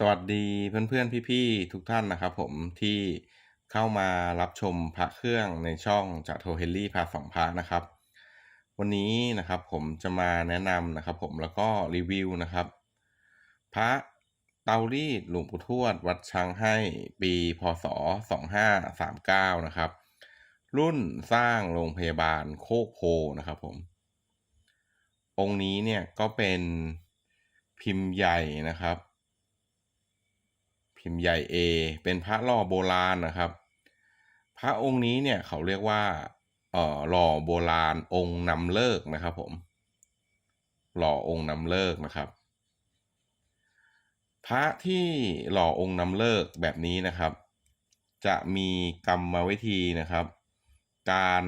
สวัสดีเพื่อนๆ พี่ๆ ทุกท่านนะครับผมที่เข้ามารับชมพระเครื่องในช่องจากโทเฮลลี่พาสองพระนะครับ วันนี้นะครับผมจะมาแนะนำนะครับผมแล้วก็รีวิวนะครับ พระเตารีดหลวงปู่ทวดวัดช้างให้ปีพศ 2539 นะครับ รุ่นสร้างโรงพยาบาลโคกโพนะครับผม องค์นี้เนี่ยก็เป็นพิมพ์ใหญ่นะครับ พิมพ์ใหญ่ A เป็นพระหล่อโบราณนะครับ พระองค์นี้เนี่ยเขาเรียกว่าเอ่อหล่อโบราณองค์นำเลิกนะครับผมหล่อองค์นำเลิกนะครับ พระที่หล่อองค์นำเลิกแบบนี้นะครับ จะมีกรรมวิธีนะครับ การ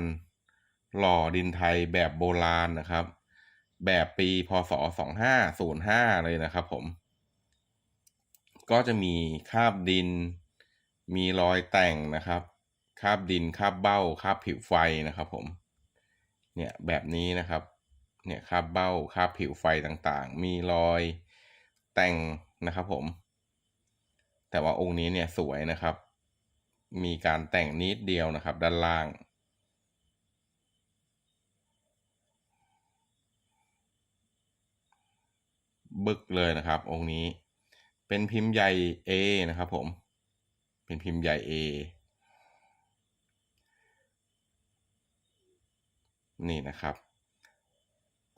หล่อดินไทยแบบโบราณนะครับ แบบปีพศ 2505 เลยนะครับผม ก็จะมีคราบดิน มีรอยแต่งนะครับคราบดินคราบเบ้าคราบผิวไฟนะครับผมเนี่ยแบบนี้นะครับเนี่ยคราบเบ้าคราบผิวไฟต่างๆ มีรอยแต่งนะครับผม แต่ว่าองค์นี้เนี่ยสวยนะครับ มีการแต่งนิดเดียวนะครับ ด้านล่าง บึกเลยนะครับ องค์นี้ เป็นพิมพ์ใหญ่ A นะครับผม เป็นพิมพ์ใหญ่ A นี่นะครับ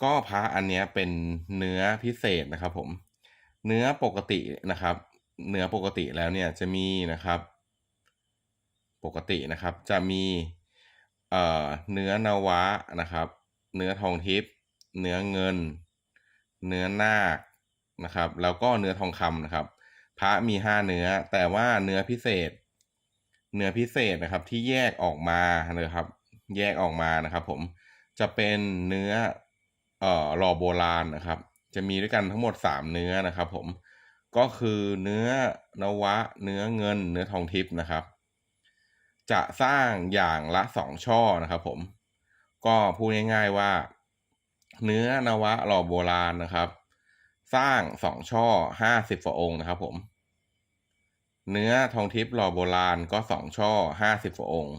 ก็พระอันนี้เป็นเนื้อพิเศษนะครับผม เนื้อปกตินะครับ เนื้อปกติแล้วเนี่ยจะมีนะครับ ปกตินะครับจะมีเอ่อเนื้อนวะนะครับ เนื้อทองทิพย์เนื้อเงิน เนื้อนาค นะครับ แล้วก็เนื้อทองคำนะครับ พระมีห้าเนื้อ แต่ว่าเนื้อพิเศษ เนื้อพิเศษนะครับ ที่แยกออกมานะครับ แยกออกมานะครับ ผมจะเป็นเนื้อเอ่อหล่อโบราณนะครับ จะมีด้วยกันทั้งหมดสามเนื้อนะครับ ผมก็คือเนื้อนวะ เนื้อเงิน เนื้อทองทิพย์นะครับ จะสร้างอย่างละสองช่อนะครับผม ก็พูดง่ายๆว่า เนื้อนวะหล่อโบราณนะครับ สร้างสองช่อห้าสิบกว่าองค์นะครับผม เนื้อทองทิพย์หล่อโบราณก็สองช่อห้าสิบกว่าองค์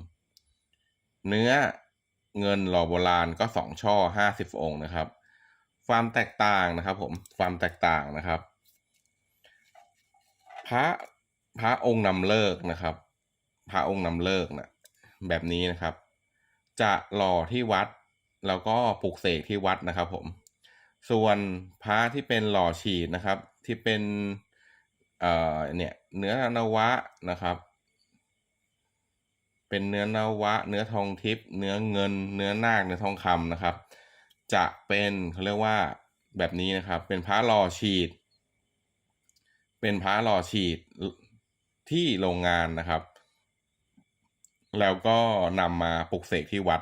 เนื้อเงินหล่อโบราณก็สองช่อห้าสิบองค์นะครับ ความแตกต่างนะครับผมความแตกต่างนะครับ พระพระองค์นำเลิกนะครับ พระองค์นำเลิกนะแบบนี้นะครับ จะหล่อที่วัดแล้วก็ปลุกเสกที่วัดนะครับผม ส่วนพระที่เป็นหล่อฉีดนะครับ ที่เป็นเอ่อเนี่ยเนื้อนวะนะครับ เป็นเนื้อนวะ เนื้อทองทิพย์เนื้อเงิน เนื้อนาคเนื้อทองคำนะครับ จะเป็นเขาเรียกว่าแบบนี้นะครับ เป็นพระหล่อฉีด เป็นพระหล่อฉีดที่โรงงานนะครับ แล้วก็นำมาปลุกเสกที่วัด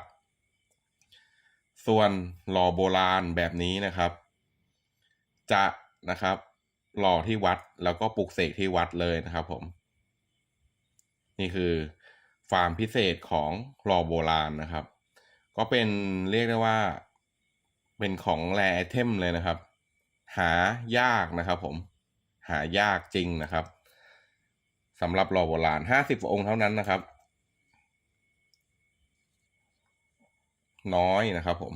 ส่วนหล่อโบราณแบบนี้นะครับ จะนะครับ หล่อที่วัดแล้วก็ปลุกเสกที่วัดเลยนะครับผม นี่คือฟาร์มพิเศษของหล่อโบราณนะครับ ก็เป็นเรียกได้ว่าเป็นของแรไอเทมเลยนะครับ หายากนะครับผม หายากจริงนะครับสำหรับหล่อโบราณห้าสิบองค์เท่านั้นนะครับ น้อยนะครับผม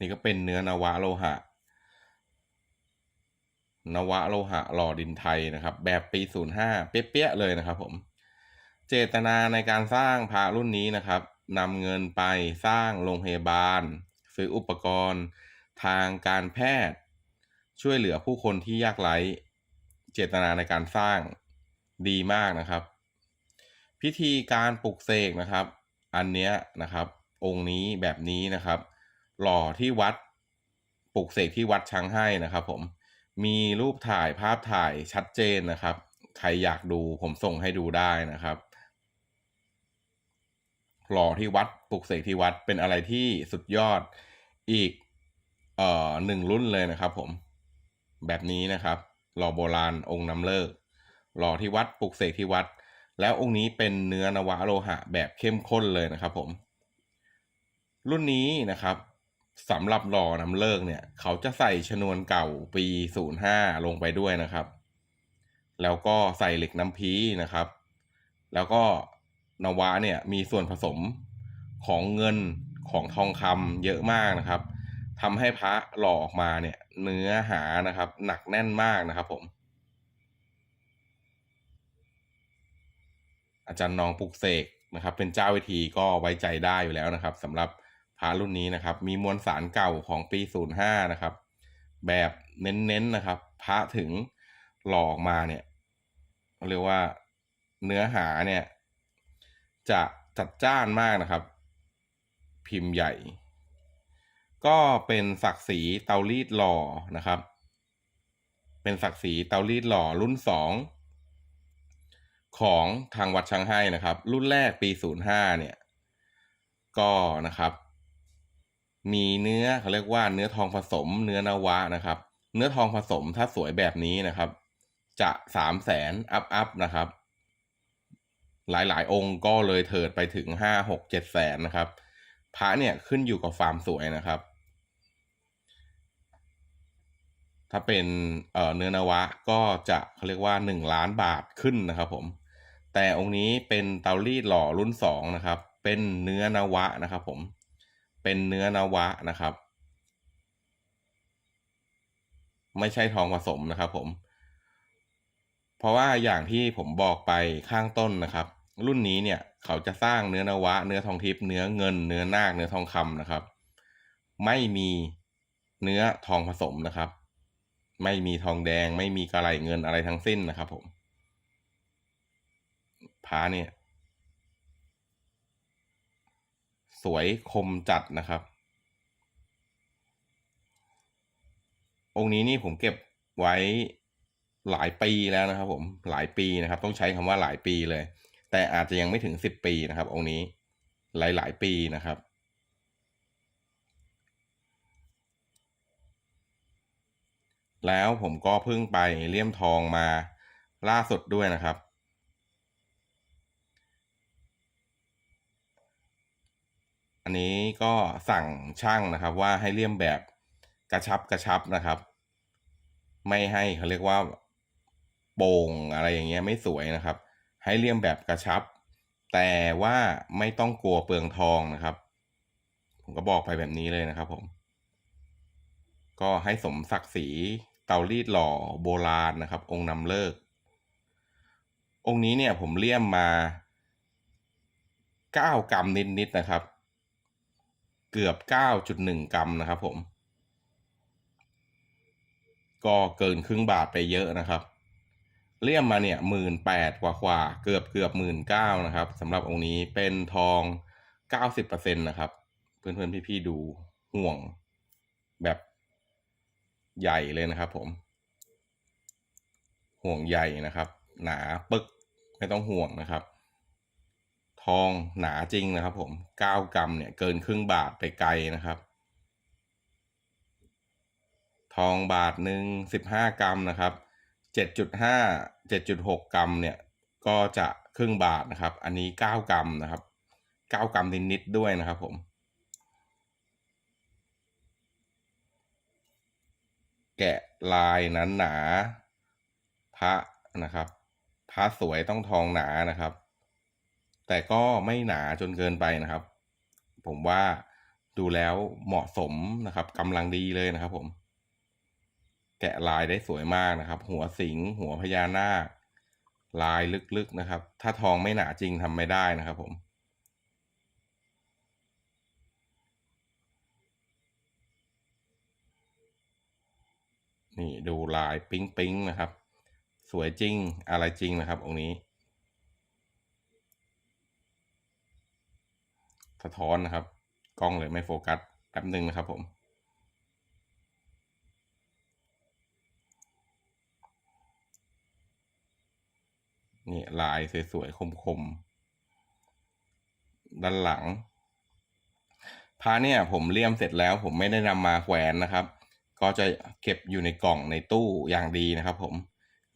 นี่ก็เป็นเนื้อนวะโลหะ นวะโลหะหล่อดินไทยนะครับ แบบปี 05 เปี้ยๆเลยนะครับผม เจตนาในการสร้างพระรุ่นนี้นะครับนำเงินไปสร้างโรงพยาบาล ซื้ออุปกรณ์ทางการแพทย์ ช่วยเหลือผู้คนที่ยากไร้ เจตนาในการสร้างดีมากนะครับ พิธีการปลุกเสกนะครับ อันเนี้ยนะครับ องค์นี้แบบนี้นะครับ หล่อที่วัดปลุกเสกที่วัดช้างให้นะครับ ผมมีรูปถ่ายภาพถ่ายชัดเจนนะครับ ใครอยากดูผมส่งให้ดูได้นะครับหล่อที่วัดปลุกเสกที่วัดเป็นอะไรที่สุดยอดอีกเอ่อหนึ่งรุ่นเลยนะครับ ผม แบบนี้นะครับหล่อโบราณองค์นำเลิกหล่อที่วัดปลุกเสกที่วัด แล้วองค์นี้เป็นเนื้อนวะโลหะแบบเข้มข้นเลยนะครับผม รุ่นนี้นะครับสำหรับหล่อน้ำเลิกเนี่ย เขาจะใส่ชนวนเก่าปี 05 ลงไปด้วยนะครับ แล้วก็ใส่เหล็กน้ำพีนะครับ แล้วก็นวะเนี่ยมีส่วนผสมของเงินของทองคำเยอะมากนะครับทำให้พระหล่อออกมาเนี่ย เนื้อหานะครับ หนักแน่นมากนะครับผม อาจารย์น้องปลุกเสกนะครับ เป็นเจ้าวิธีก็ไว้ใจได้อยู่แล้วนะครับสำหรับพระรุ่นนี้นะครับ มีมวลสารเก่าของปี 05 นะครับ แบบเน้นๆนะครับพระถึงหลอกมาเนี่ยเรียกว่าเนื้อหาเนี่ย จะจัดจ้านมากนะครับ พิมพ์ใหญ่ ก็เป็นศักดิ์ศรีเตารีดหล่อนะครับ เป็นศักดิ์ศรีเตารีดหล่อรุ่นสอง ของทางวัดช้างให้นะครับ รุ่นแรกปี 05 เนี่ย ก็นะครับ มีเนื้อเขาเรียกว่าเนื้อทองผสมเนื้อนวะนะครับ เนื้อทองผสมถ้าสวยแบบนี้นะครับ จะสามแสนอัพอัพนะครับ หลายๆ องค์ก็เลยเถิดไปถึงห้าหกเจ็ดแสนนะครับพระเนี่ยขึ้นอยู่กับความสวยนะครับ ถ้าเป็นเอ่อเนื้อนวะก็จะเขาเรียกว่าหนึ่งล้านบาทขึ้นนะครับผม แต่องค์นี้เป็นเตารีดหล่อรุ่นสองนะครับ เป็นเนื้อนวะนะครับ ผม เป็นเนื้อนวะนะครับ ไม่ใช่ทองผสมนะครับ ผม เพราะว่าอย่างที่ผมบอกไปข้างต้นนะครับ รุ่นนี้เนี่ยเขาจะสร้างเนื้อนวะ เนื้อทองทิพย์เนื้อเงิน เนื้อนาคเนื้อทองคำนะครับ ไม่มีเนื้อทองผสมนะครับ ไม่มีทองแดง ไม่มีกระไรเงินอะไรทั้งสิ้นนะครับ ผม พาเนี่ย สวยคมจัดนะครับ องค์นี้นี่ผมเก็บไว้หลายปีแล้วนะครับ ผมหลายปีนะครับ ต้องใช้คำว่าหลายปีเลย แต่อาจจะยังไม่ถึงสิบปีนะครับ องค์นี้หลายหลายปีนะครับแล้วผมก็เพิ่งไปเลี่ยมทองมาล่าสุดด้วยนะครับ อันนี้ก็สั่งช่างนะครับว่าให้เลี่ยมแบบกระชับกระชับนะครับ ไม่ให้เขาเรียกว่าโป่งอะไรอย่างเงี้ยไม่สวยนะครับ ให้เลี่ยมแบบกระชับ แต่ว่าไม่ต้องกลัวเปลืองทองนะครับ ผมก็บอกไปแบบนี้เลยนะครับผม ก็ให้สมศักดิ์ศรีเตารีดหล่อโบราณนะครับ องค์นำเลิก องค์นี้เนี่ยผมเลี่ยมมาเก้ากรัมนิดๆนะครับ เกือบเก้าจุดหนึ่งกรัมนะครับผม ก็เกินครึ่งบาทไปเยอะนะครับ เลี่ยมมาเนี่ยหมื่นแปดกว่ากว่าเกือบเกือบหมื่นเก้านะครับสำหรับองค์นี้เป็นทองเก้าสิบเปอร์เซ็นตนะครับ เพื่อนๆพี่ๆดูห่วงแบบใหญ่เลยนะครับผม ห่วงใหญ่นะครับ หนาปึกไม่ต้องห่วงนะครับ ทองหนาจริงนะครับ ผมเก้ากรัมเนี่ยเกินครึ่งบาทไปไกลนะครับ ทองบาทหนึ่งสิบห้ากรัมนะครับเจ็ดจุดห้าเจ็ดจุดหกกรัมเนี่ยก็จะครึ่งบาทนะครับ อันนี้เก้ากรัมนะครับเก้ากรัมนิดๆด้วยนะครับ ผม แกะลายหนหนาพระนะครับพระสวยต้องทองหนานะครับ แต่ก็ไม่หนาจนเกินไปนะครับ ผมว่าดูแล้วเหมาะสมนะครับกำลังดีเลยนะครับ ผม แกะลายได้สวยมากนะครับ หัวสิงหัวพญานาค ลายลึกๆนะครับ ถ้าทองไม่หนาจริงทำไม่ได้นะครับผมนี่ดูลายปิ๊งปิ๊งนะครับ สวยจริงอะไรจริงนะครับองค์นี้ สะท้อนนะครับ กล้องเลยไม่โฟกัสแป๊บหนึ่งนะครับผมนี่ลายสวยๆ คมๆ ด้านหลังพระเนี่ยผมเลี่ยมเสร็จแล้วผมไม่ได้นำมาแขวนนะครับ ก็จะเก็บอยู่ในกล่องในตู้อย่างดีนะครับผม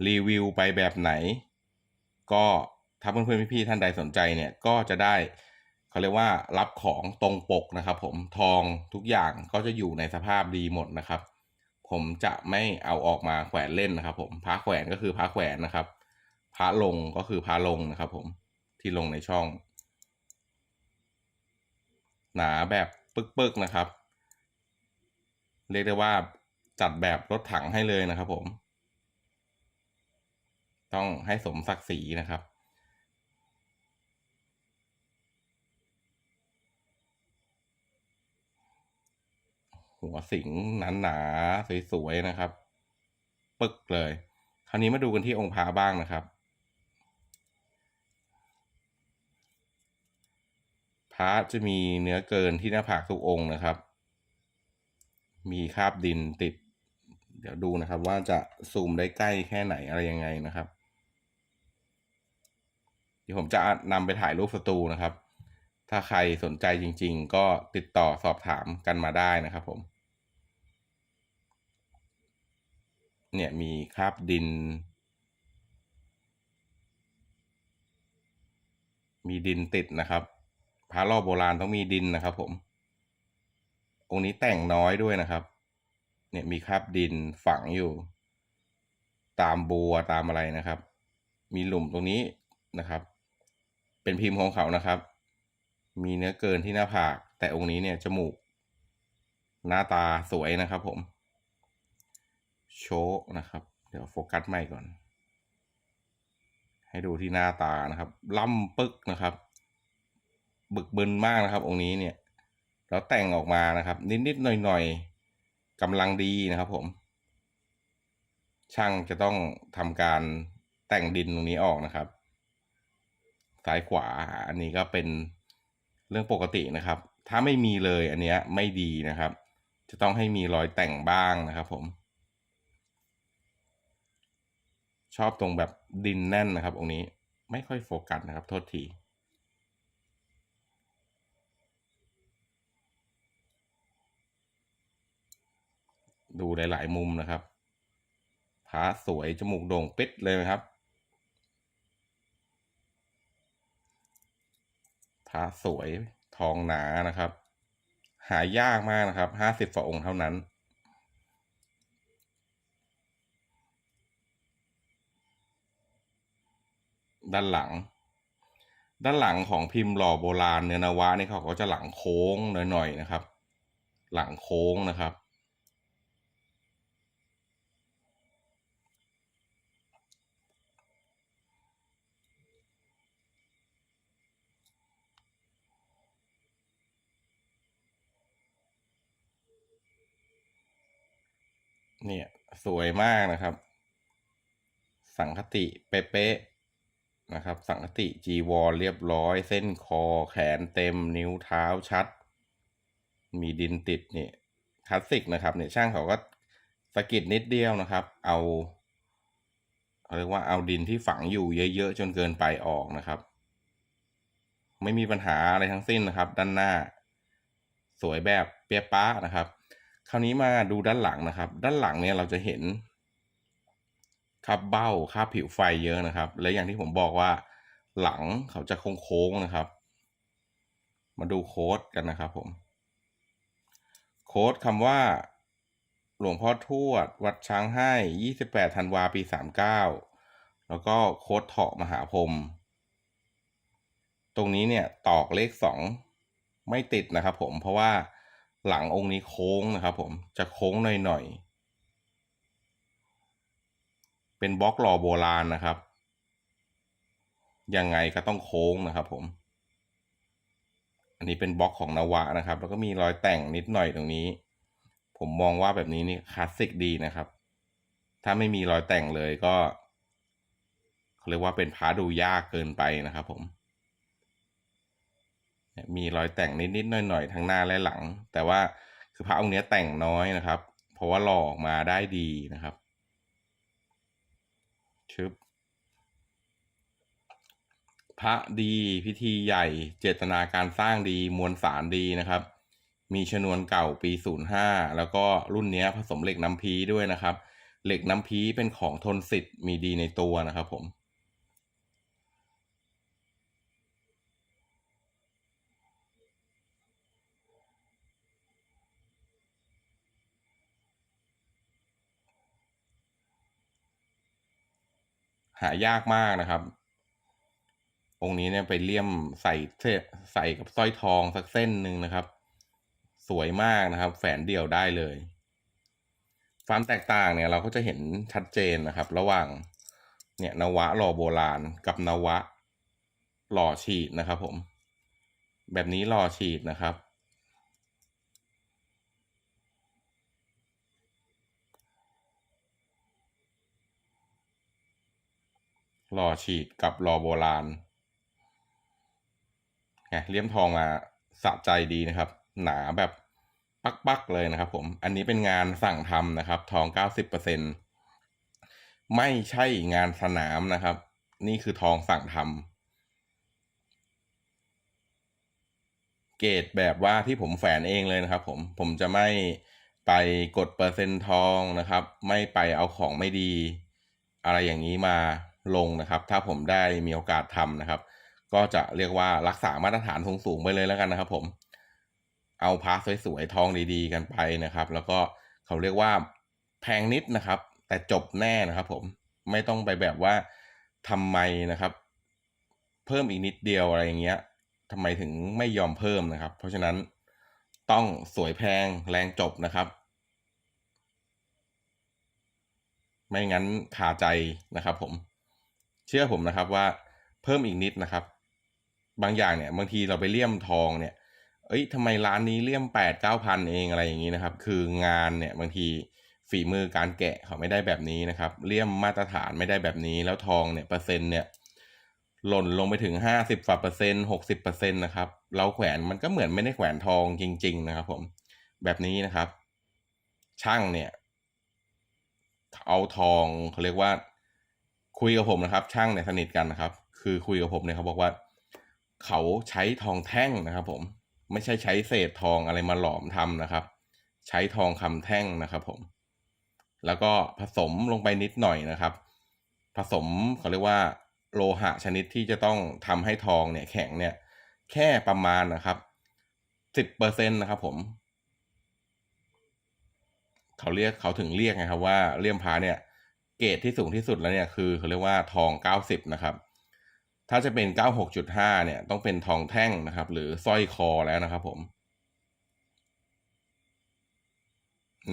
รีวิวไปแบบไหน ก็ถ้าเพื่อนๆพี่ๆท่านใดสนใจเนี่ยก็จะได้ เขาเรียกว่ารับของตรงปกนะครับ ผมทองทุกอย่างก็จะอยู่ในสภาพดีหมดนะครับ ผมจะไม่เอาออกมาแขวนเล่นนะครับ ผมพระแขวนก็คือพระแขวนนะครับพระลงก็คือพระลงนะครับ ผมที่ลงในช่อง หนาแบบปึกๆนะครับ เรียกได้ว่าจัดแบบรถถังให้เลยนะครับ ผม ต้องให้สมศักดิ์ศรีนะครับ หัวสิงหนาหนาๆสวยๆนะครับ ปึกเลย คราวนี้มาดูกันที่องค์พระบ้างนะครับพระจะมีเนื้อเกินที่หน้าผากทุกองค์นะครับ มีคราบดินติด เดี๋ยวดูนะครับ ว่าจะซูมได้ใกล้แค่ไหนอะไรยังไงนะครับ เดี๋ยวผมจะนำไปถ่ายรูปสตูนะครับ ถ้าใครสนใจจริง ๆ ก็ติดต่อสอบถามกันมาได้นะครับผม เนี่ยมีคราบดิน มีดินติดนะครับพระรอบโบราณต้องมีดินนะครับผม องค์นี้แต่งน้อยด้วยนะครับ เนี่ยมีคราบดินฝังอยู่ ตามบัวตามอะไรนะครับ มีหลุมตรงนี้นะครับ เป็นพิมพ์ของเขานะครับ มีเนื้อเกินที่หน้าผาก แต่องค์นี้เนี่ยจมูก หน้าตาสวยนะครับผม โชว์นะครับ เดี๋ยวโฟกัสใหม่ก่อน ให้ดูที่หน้าตานะครับ ล่ำปึกนะครับ บึกบึนมากนะครับ องค์นี้เนี่ย แล้วแต่งออกมานะครับ นิดๆหน่อยๆกำลังดีนะครับผม ช่างจะต้องทำการแต่งดินตรงนี้ออกนะครับ ซ้ายขวาอันนี้ก็เป็น เรื่องปกตินะครับ ถ้าไม่มีเลยอันเนี้ยไม่ดีนะครับ จะต้องให้มีรอยแต่งบ้างนะครับผม ชอบตรงแบบดินแน่นนะครับองค์นี้ไม่ค่อยโฟกัสนะครับ โทษทีดูหลาย ๆ มุมนะครับพระสวย จมูกโด่งปิดเลยนะครับ พระสวยทองหนานะครับ หายากมากนะครับห้าสิบฝาองค์เท่านั้น ด้านหลัง ด้านหลังของพิมพ์หล่อโบราณเนื้อนาวะนี่เขาก็จะหลังโค้งหน่อยๆนะครับ หลังโค้งนะครับ เนี่ย สวยมากนะครับ สังคติเป๊ะๆนะครับ สังคติจีวรเรียบร้อย เส้นคอแขนเต็มนิ้วเท้าชัด มีดินติดเนี่ยคลาสสิกนะครับเนี่ยช่างเขาก็สะกิดนิดเดียวนะครับ เอาเขาเรียกว่าเอาดินที่ฝังอยู่เยอะๆจนเกินไปออกนะครับ ไม่มีปัญหาอะไรทั้งสิ้นนะครับ ด้านหน้า สวยแบบเปียป้านะครับ คราวนี้มาดูด้านหลังนะครับ ด้านหลังเนี่ยเราจะเห็นคราบเบ้าคราบผิวไฟเยอะนะครับ และอย่างที่ผมบอกว่าหลังเขาจะโค้งๆนะครับ มาดูโค้ดกันนะครับผม โค้ดคำว่า หลวงพ่อทวด วัดช้างให้ 28ธันวาปี 39 แล้วก็โค้ดเถาะมหาพรมตรงนี้เนี่ยตอกเลขสองไม่ติดนะครับผมเพราะว่า หลังองค์นี้โค้งนะครับผมจะโค้งหน่อยๆ เป็นบล็อกหล่อโบราณนะครับ ยังไงก็ต้องโค้งนะครับผม อันนี้เป็นบล็อกของนวะนะครับ แล้วก็มีรอยแต่งนิดหน่อยตรงนี้ ผมมองว่าแบบนี้นี่คลาสสิกดีนะครับ ถ้าไม่มีรอยแต่งเลยก็เขาเรียกว่าเป็นพาดูยากเกินไปนะครับผม มีรอยแต่งนิดๆหน่อยๆทั้งหน้าและหลัง แต่ว่าคือพระองค์นี้แต่งน้อยนะครับ เพราะว่าหล่อออกมาได้ดีนะครับชึบพระดีพิธีใหญ่เจตนาการสร้างดีมวลสารดีนะครับ มีชนวนเก่าปี 05 แล้วก็รุ่นนี้ผสมเหล็กน้ำพีด้วยนะครับ เหล็กน้ำพีเป็นของทนสิทธิ์มีดีในตัวนะครับผม หายากมากนะครับ องค์นี้เนี่ยไปเลี่ยมใส่ใส่กับสร้อยทองสักเส้นหนึ่งนะครับ สวยมากนะครับ แฝนเดี่ยวได้เลย ความแตกต่างเนี่ยเราก็จะเห็นชัดเจนนะครับ ระหว่างเนี่ยนวะหล่อโบราณกับนวะหล่อฉีดนะครับผม แบบนี้หล่อฉีดนะครับ หล่อฉีดกับหล่อโบราณไงเลี่ยมทองมาสะใจดีนะครับ หนาแบบปักๆเลยนะครับ ผมอันนี้เป็นงานสั่งทำนะครับ ทองเก้าสิบเปอร์เซ็นไม่ใช่งานสนามนะครับ นี่คือทองสั่งทำเกรดแบบว่าที่ผมแฝนเองเลยนะครับ ผมผมจะไม่ไปกดเปอร์เซ็นต์ทองนะครับ ไม่ไปเอาของไม่ดี อะไรอย่างนี้มา ลงนะครับ ถ้าผมได้มีโอกาสทำนะครับ ก็จะเรียกว่ารักษามาตรฐานสูงๆไปเลยแล้วกันนะครับ ผมเอาพาสวยๆทองดีๆกันไปนะครับ แล้วก็เขาเรียกว่าแพงนิดนะครับ แต่จบแน่นะครับ ผมไม่ต้องไปแบบว่าทำไมนะครับ เพิ่มอีกนิดเดียวอะไรอย่างเงี้ยทำไมถึงไม่ยอมเพิ่มนะครับ เพราะฉะนั้นต้องสวยแพงแรงจบนะครับ ไม่งั้นขาใจนะครับผม เชื่อผมนะครับว่าเพิ่มอีกนิดนะครับ บางอย่างเนี่ยบางทีเราไปเลี่ยมทองเนี่ย เอ้ยทำไมร้านนี้เลี่ยมแปดเก้าพันเองอะไรอย่างนี้นะครับ คืองานเนี่ยบางทีฝีมือการแกะเขาไม่ได้แบบนี้นะครับ เลี่ยมมาตรฐานไม่ได้แบบนี้ แล้วทองเนี่ยเปอร์เซ็นต์เนี่ยหล่นลงไปถึงห้าสิบฝ่าเปอร์เซ็นต์หกสิบเปอร์เซ็นต์นะครับ เราแขวนมันก็เหมือนไม่ได้แขวนทองจริง ๆ นะครับ ผมแบบนี้นะครับ ช่างเนี่ย เอาทองเขาเรียกว่า คุยกับผมนะครับ ช่างเนี่ยสนิทกันนะครับ คือคุยกับผมเนี่ยเขาบอกว่า เขาใช้ทองแท่งนะครับ ผมไม่ใช่ใช้เศษทองอะไรมาหลอมทำนะครับ ใช้ทองคำแท่งนะครับ ผม แล้วก็ผสมลงไปนิดหน่อยนะครับ ผสมเขาเรียกว่า โลหะชนิดที่จะต้องทำให้ทองเนี่ย แข็งเนี่ย แค่ประมาณนะครับสิบเปอร์เซ็นตนะครับ ผมเขาเรียกเขาถึงเรียกไงครับว่าเลี่ยมพาเนี่ย เกรดที่สูงที่สุดแล้วเนี่ยคือเขาเรียกว่าทองเก้าสิบนะครับ ถ้าจะเป็นเก้าหกจุดห้าเนี่ยต้องเป็นทองแท่งนะครับ หรือสร้อยคอแล้วนะครับผม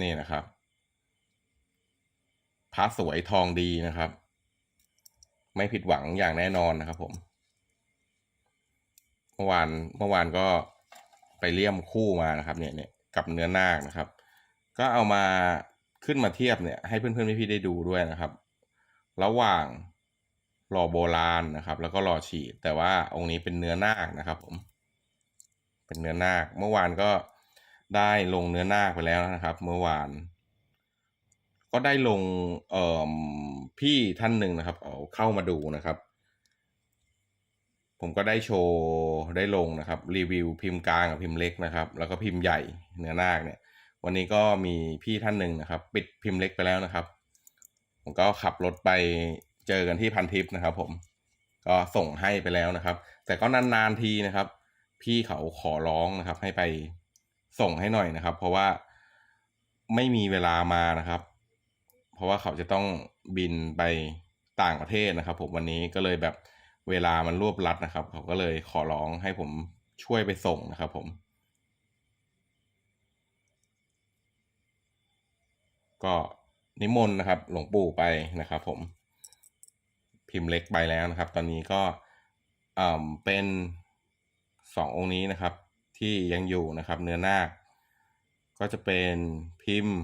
นี่นะครับพระสวยทองดีนะครับ ไม่ผิดหวังอย่างแน่นอนนะครับผมเมื่อวานเมื่อวานก็ไปเลี่ยมคู่มานะครับ เนี่ยเนี่ยกับเนื้อนาคนะครับ ก็เอามา ขึ้นมาเทียบเนี่ยให้เพื่อนๆพี่ๆได้ดูด้วยนะครับ ระหว่างหล่อโบราณนะครับ แล้วก็หล่อฉีดแต่ว่าองค์นี้เป็นเนื้อนาคนะครับ ผม เป็นเนื้อนาคเมื่อวานก็ได้ลงเนื้อนาคไปแล้วนะครับ เมื่อวาน ก็ได้ลงเอ่อพี่ท่านหนึ่งนะครับ เอาเข้ามาดูนะครับ ผมก็ได้โชว์ได้ลงนะครับ รีวิวพิมพ์กลางกับพิมพ์เล็กนะครับ แล้วก็พิมพ์ใหญ่เนื้อนาคเนี่ย วันนี้ก็มีพี่ท่านหนึ่งนะครับ ปิดพิมพ์เล็กไปแล้วนะครับ ผมก็ขับรถไปเจอกันที่พันทิปนะครับ ผม ก็ส่งให้ไปแล้วนะครับ แต่ก็นานๆทีนะครับ พี่เขาขอร้องนะครับ ให้ไปส่งให้หน่อยนะครับ เพราะว่าไม่มีเวลามานะครับ เพราะว่าเขาจะต้องบินไปต่างประเทศนะครับ ผมวันนี้ก็เลยแบบเวลามันรวบรัดนะครับ เขาก็เลยขอร้องให้ผมช่วยไปส่งนะครับ ผม ก็นิมนต์นะครับหลวงปู่ไปนะครับ ผมพิมพ์เล็กไปแล้วนะครับ ตอนนี้ก็เป็นสององค์นี้นะครับ ที่ยังอยู่นะครับ เนื้อนาคก็จะเป็นพิมพ์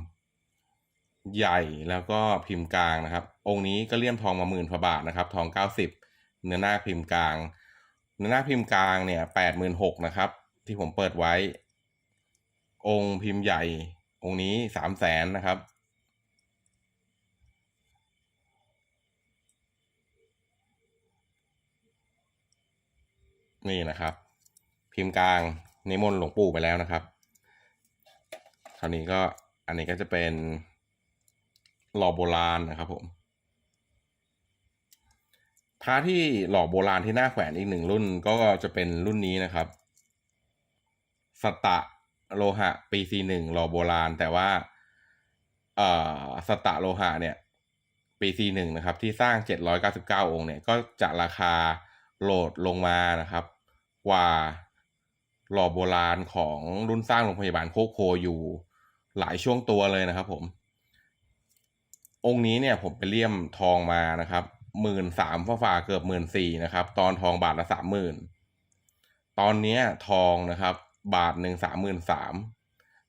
ใหญ่แล้วก็พิมพ์กลางนะครับ องค์นี้ก็เลี่ยมทองมาหมื่นกว่าบาทนะครับ ทองเก้าสิบเนื้อนาคพิมพ์กลาง เนื้อนาคพิมพ์กลางเนี่ยแปดหมื่นหกนะครับ ที่ผมเปิดไว้ องค์พิมพ์ใหญ่ องค์นี้สามแสนนะครับ นี่นะครับ พิมพ์กลางนิมนต์หลวงปู่ไปแล้วนะครับ คราวนี้ก็อันนี้ก็จะเป็นหล่อโบราณนะครับผมพระที่หล่อโบราณที่หน้าแขวนอีกหนึ่งรุ่นก็จะเป็นรุ่นนี้นะครับ สตะโลหะปีซีหนึ่งหล่อโบราณ แต่ว่าเอ่อสตะโลหะเนี่ยปี C1 นะครับ ที่สร้าง 799 องค์เนี่ย ก็จะราคาโหลดลงมานะครับ ว่าหล่อโบราณของรุ่นสร้างโรงพยาบาลโคกโพอยู่หลายช่วงตัวเลยนะครับผม องค์นี้เนี่ยผมไปเลี่ยมทองมานะครับหมื่นสามฝ่าเกือบหมื่นสี่นะครับ ตอนทองบาทละสามหมื่นตอนนี้ทองนะครับ บาทหนึ่งสามหมื่นสาม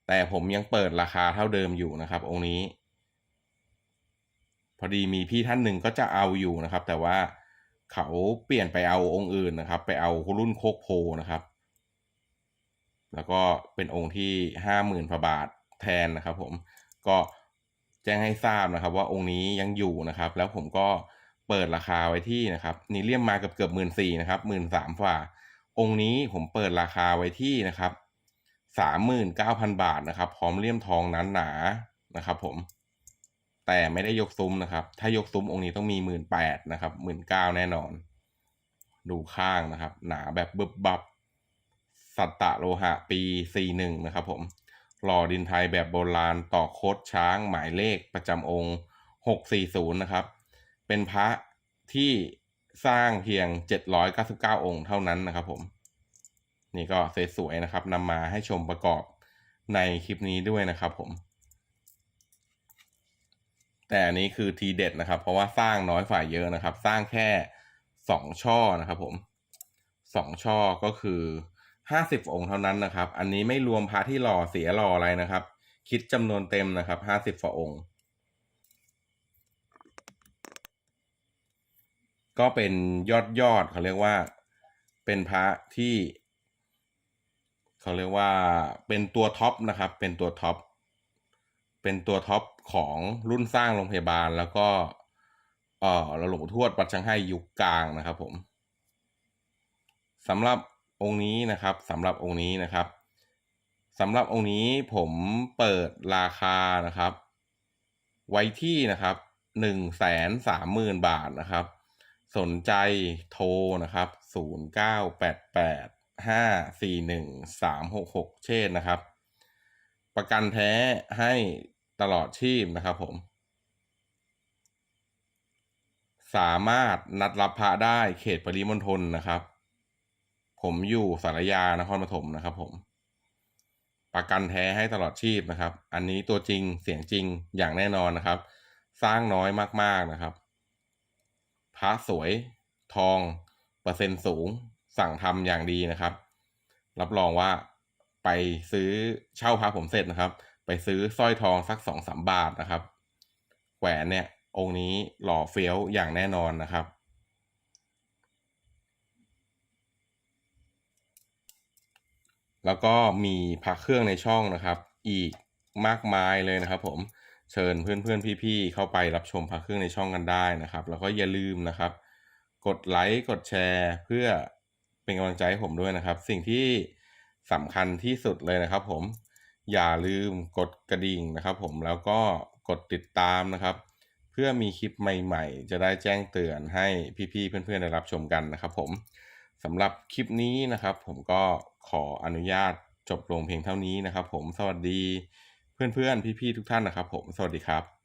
แต่ผมยังเปิดราคาเท่าเดิมอยู่นะครับ องค์นี้ พอดีมีพี่ท่านหนึ่งก็จะเอาอยู่นะครับ แต่ว่า เขาเปลี่ยนไปเอาองค์อื่นนะครับ ไปเอารุ่นโคกโพนะครับ แล้วก็เป็นองค์ที่ห้าหมื่นพระบาทแทนนะครับ ผมก็แจ้งให้ทราบนะครับ ว่าองค์นี้ยังอยู่นะครับ แล้วผมก็เปิดราคาไว้ที่นะครับนี่เลี่ยมมาเกือบเกือบหมื่นสี่นะครับหมื่นสามฝ่า องค์นี้ผมเปิดราคาไว้ที่นะครับสามหมื่นเก้าพันบาทนะครับ พร้อมเลี่ยมทองนั้นหนานะครับ ผม แต่ไม่ได้ยกซุ้มนะครับ ถ้ายกซุ้มองค์นี้ต้องมีหมื่นแปดนะครับหมื่นเก้าแน่นอน ดูข้างนะครับ หนาแบบบึบบับ สัตตะโลหะปี41นะครับผม หล่อดินไทยแบบโบราณต่อโคดช้างหมายเลขประจำองค์640นย์นะครับ เป็นพระที่สร้างเพียง799องค์เท่านั้นนะครับผม นี่ก็สวยๆนะครับนำมาให้ชมประกอบในคลิปนี้ด้วยนะครับผม แต่อันนี้คือทีเด็ดนะครับ เพราะว่าสร้างน้อยฝ่ายเยอะนะครับ สร้างแค่สองช่อนะครับผมสองช่อก็คือห้าสิบองค์เท่านั้นนะครับ อันนี้ไม่รวมพระที่หล่อเสียหล่ออะไรนะครับ คิดจำนวนเต็มนะครับห้าสิบฝ่าองค์ ก็เป็นยอดยอดเขาเรียกว่าเป็นพระที่ เขาเรียกว่าเป็นตัวท็อปนะครับ เป็นตัวท็อป เป็นตัวท็อปของรุ่นสร้างโรงพยาบาล แล้วก็เอ่อหลวงปู่ทวดวัดชังไห้ยุคกลางนะครับผมสำหรับองค์นี้นะครับสำหรับองค์นี้นะครับสำหรับองค์นี้ผมเปิดราคานะครับ ไว้ที่นะครับหนึ่งแสนสามหมื่นบาทนะครับ สนใจโทรนะครับศูนย์เก้าแปดแปดห้าสี่หนึ่งสามหกหกเช่นนะครับ ประกันแท้ให้ ตลอดชีพนะครับผม สามารถนัดรับพระได้เขตปริมณฑลนะครับ ผมอยู่สารยานครปฐมนะครับ ผม ประกันแท้ให้ตลอดชีพนะครับ อันนี้ตัวจริงเสียงจริงอย่างแน่นอนนะครับ สร้างน้อยมากๆนะครับ พระสวยทอง เปอร์เซ็นต์สูง สั่งทำอย่างดีนะครับ รับรองว่าไปซื้อเช่าพระผมเสร็จนะครับ ไปซื้อสร้อยทองสักสองสามบาทนะครับ แหวนเนี่ยองค์นี้หล่อเฟี้ยวอย่างแน่นอนนะครับ แล้วก็มีพักเครื่องในช่องนะครับ อีกมากมายเลยนะครับ ผมเชิญเพื่อนๆพี่ๆเข้าไปรับชมพักเครื่องในช่องกันได้นะครับ แล้วก็อย่าลืมนะครับ กดไลค์กดแชร์เพื่อเป็นกำลังใจให้ผมด้วยนะครับ สิ่งที่สำคัญที่สุดเลยนะครับ ผม อย่าลืมกดกระดิ่งนะครับผมแล้วก็กดติดตามนะครับ เพื่อมีคลิปใหม่ๆ จะได้แจ้งเตือนให้พี่ๆเพื่อนๆได้รับชมกันนะครับผมสำหรับคลิปนี้นะครับ ผมก็ขออนุญาตจบลงเพียงเท่านี้นะครับ ผมสวัสดีเพื่อนๆพี่ๆทุกท่านนะครับ ผมสวัสดีครับ